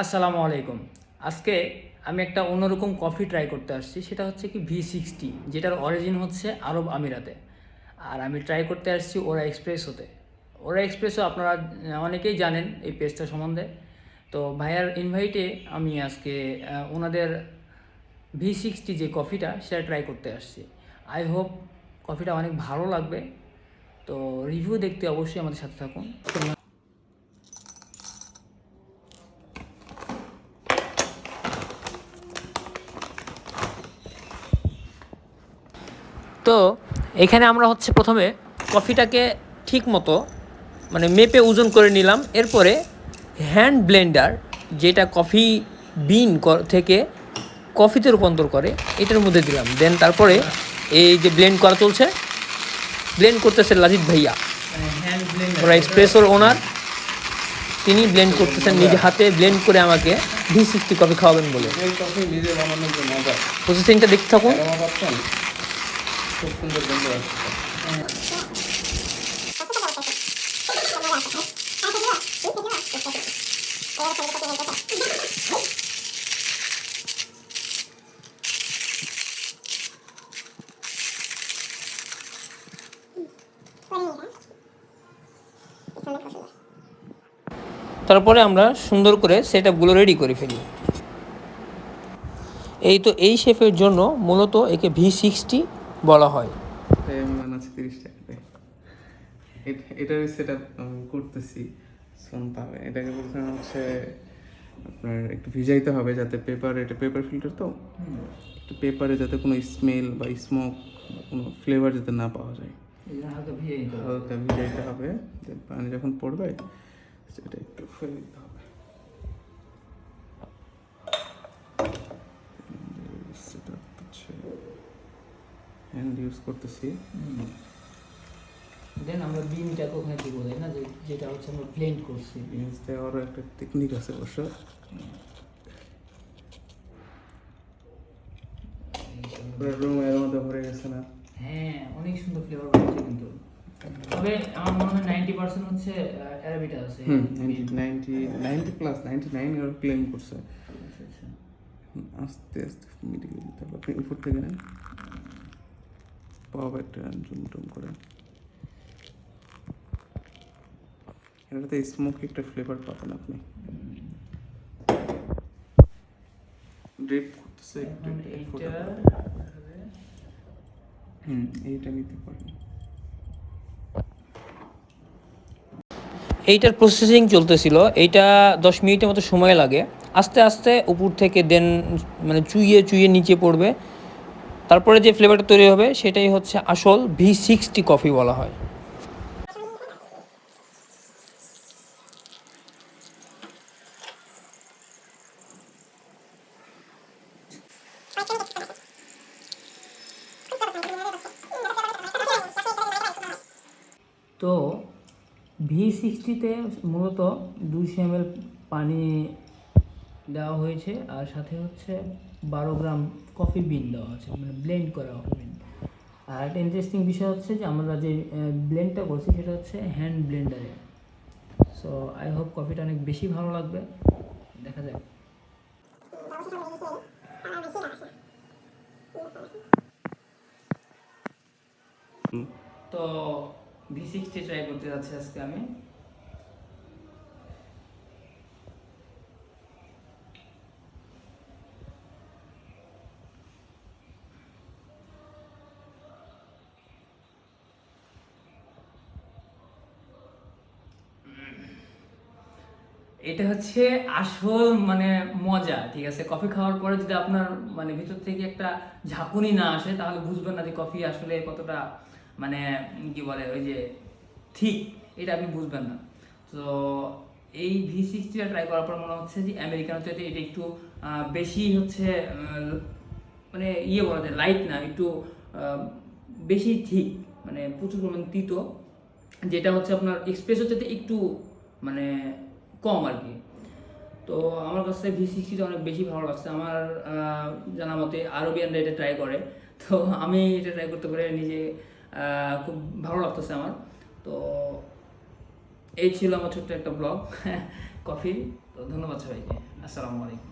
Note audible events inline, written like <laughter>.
আসসালামু আলাইকুম। আজকে আমি একটা অন্যরকম কফি ট্রাই করতে আসছি, সেটা হচ্ছে কি ভি সিক্সটি যেটার অরিজিন হচ্ছে আরব আমিরাতে। আর আমি ট্রাই করতে আসছি ওরা এক্সপ্রেসোতে ওরা এক্সপ্রেসও আপনারা অনেকেই জানেন এই পেজটা সম্বন্ধে। তো ভাইয়ার ইনভাইটে আমি আজকে ওনাদের ভি সিক্সটি যে কফিটা, সেটা ট্রাই করতে আসছি। আই হোপ কফিটা অনেক ভালো লাগবে। তো রিভিউ দেখতে অবশ্যই আমাদের সাথে থাকুন। তো এখানে আমরা হচ্ছে প্রথমে কফিটাকে ঠিক মতো মানে মেপে ওজন করে নিলাম। এরপরে হ্যান্ড ব্লেন্ডার যেটা কফি বিন থেকে কফিতে রূপান্তর করে এটার মধ্যে দিলাম। দেন তারপরে এই যে ব্লেন্ড করা চলছে ব্লেন্ড করতেছে লাজিদ ভাইয়া। ওরা এক্সপ্রেসোর ওনার তিনি ব্লেন্ড করতেছেন নিজে হাতে ব্লেন্ড করে আমাকে ভি সিক্সটি কফি খাওয়াবেন বলে। প্রসেসিংটা দেখতে থাকুন। খুব সুন্দর গন্ধ আসছে। তারপরে আমরা সুন্দর করে সেট আপগুলো রেডি করে ফেলি। এই তো এই শেফের জন্য মূলত একে ভি সিক্সটি বলা হয়। টাইম বানাচ্ছি তিরিশ টাকাতে এট- এটার সেট আপ করতেছি পাবে। এটাকে বলছিলাম হচ্ছে আপনার একটু ভিজাইতে হবে যাতে পেপার এটা পেপার ফিল্টার তো? একটু পেপারে যাতে কোনো স্মেল বা স্মোক কোনো ফ্লেভার যাতে না পাওয়া যায়। হালকা ভিজাইতে হবে। পানি যখন পড়বে সেটা একটু ফেলে দিতে হবে সেটা হচ্ছে হ্যান্ড ইউজ করতেছি দেন আমরা বিনটাকে ওখানে দিব তাই না? যে যেটা হচ্ছে আমরা ব্লেন্ড করছি। বিনস দেওয়ারও একটা টেকনিক আছে অবশ্য। রুম এর মধ্যে ভরে গেছে না? হ্যাঁ অনেক সুন্দর ফ্লেভার পাচ্ছে কিন্তু। তবে আমার মনে হয় নাইনটি পার্সেন্ট হচ্ছে অ্যারাবিটা আছে। Ninety ninety plus ninety nine claim করছে। আচ্ছা, আচ্ছা। আস্তে আস্তে মিডিয়ে দিতে হবে। আপনি উপর থেকে নেন। পাওয়া একটা জুম টুম করে। এটাতে স্মোকি একটা ফ্লেভার পাবেন আপনি। ড্রিপ করতেছে একটু ফোটা হুম এইটা নিতে পারেন। এইটার প্রসেসিং চলতেছিল এইটা দশ মিনিটের মতো সময় লাগে। আস্তে আস্তে উপর থেকে দেন মানে চুইয়ে চুইয়ে নিচে পড়বে। তারপরে যে ফ্লেভারটা তৈরি হবে সেটাই হচ্ছে আসল ভি সিক্সটি কফি বলা হয়। তো ভি সিক্সটিতে মূলত দুইশো এম পানি দেওয়া হয়েছে আর সাথে হচ্ছে বারো গ্রাম কফি বিন দেওয়া আছে মানে ব্লেন্ড করা বিন আর একটা ইন্টারেস্টিং বিষয় হচ্ছে যে আমরা যে ব্লেন্ডটা করছি সেটা হচ্ছে হ্যান্ড ব্লেন্ডারে সো আই হোপ কফিটা অনেক বেশি ভালো লাগবে। দেখা যাক। তো ভি সিক্সটি ট্রাই করতে যাচ্ছি আজকে আমি। এটা হচ্ছে আসল মানে মজা, ঠিক আছে? কফি খাওয়ার পরে যদি আপনার মানে ভিতর থেকে একটা ঝাঁকুনি না আসে, তাহলে বুঝবেন না যে কফি আসলে কতটা মানে কি বলে, ওই যে ঠিক, এটা আপনি বুঝবেন না। তো এই ভি সিক্সটিটা ট্রাই করার পর মনে হচ্ছে যে আমেরিকান চাইতে এটা একটু বেশি হচ্ছে মানে ইয়ে বলা যায় লাইট না, একটু বেশি ঠিক মানে প্রচুর পরিমাণ তিতো, যেটা হচ্ছে আপনার এক্সপ্রেসের চাইতে একটু মানে কম আর কি। তো আমার কাছে ভি সিক্সটিটা অনেক বেশি ভালো লাগছে। আমার জানা মতে আরবিয়ানরা এটা ট্রাই করে। তো আমি এটা ট্রাই করতে পারি নিজে খুব ভালো লাগতেছে আমার। তো এই ছিল আমার ছোট্ট একটা ব্লগ। <laughs> কফি। তো ধন্যবাদ সবাইকে। আসসালামু আলাইকুম।